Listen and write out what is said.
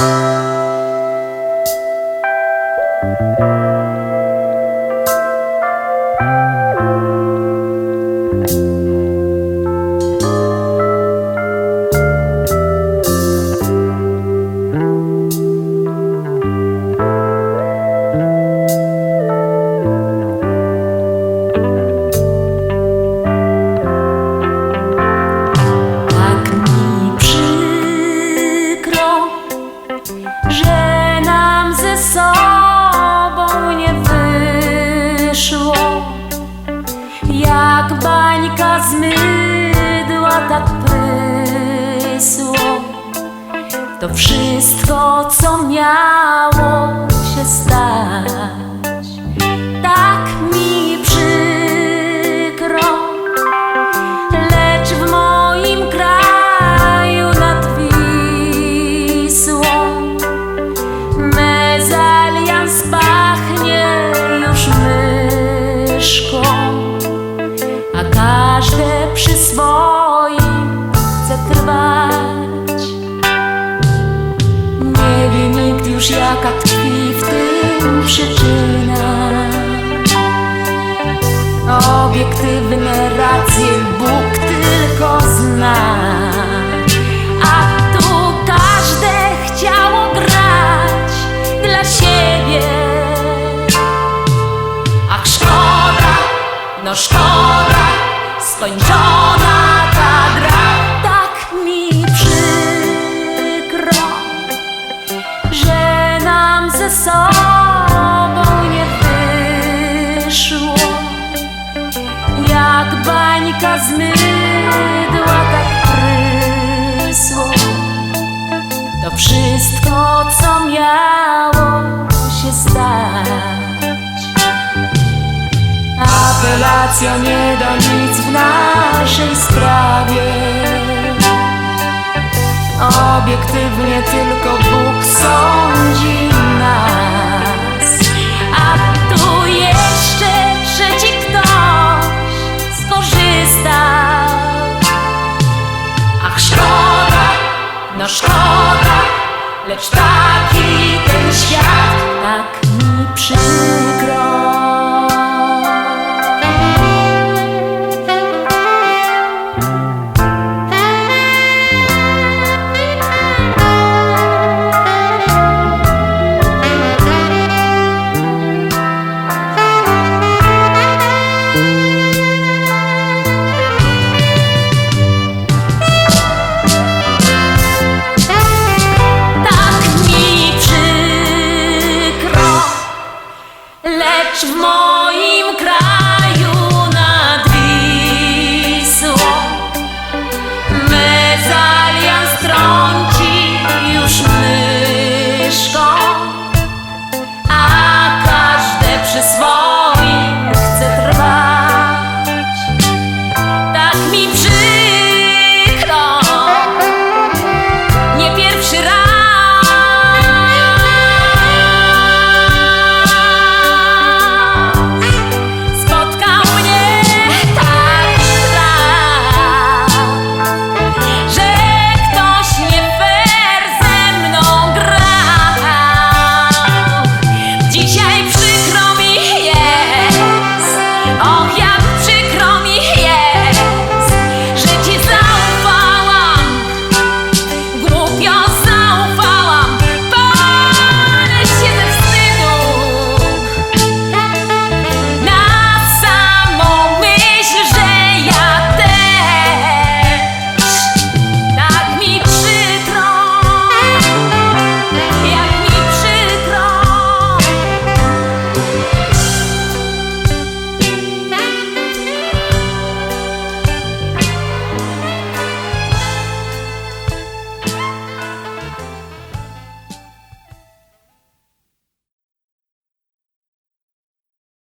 Tak To wszystko, co miało się stać. Tak mi przykro. Lecz w moim kraju nad Wisłą Mezalians pachnie już myszką A każde przy już jaka tkwi w tym przyczyna. Obiektywne racje Bóg tylko zna. A tu każde chciało grać dla siebie. Ach szkoda, no szkoda Skończona bańka z mydła tak prysło. To wszystko, co miało się stać. Apelacja nie da nic w naszej sprawie. Obiektywnie tylko Bóg sądzi szkoda Lecz taki ten świat Tak mi przykro more.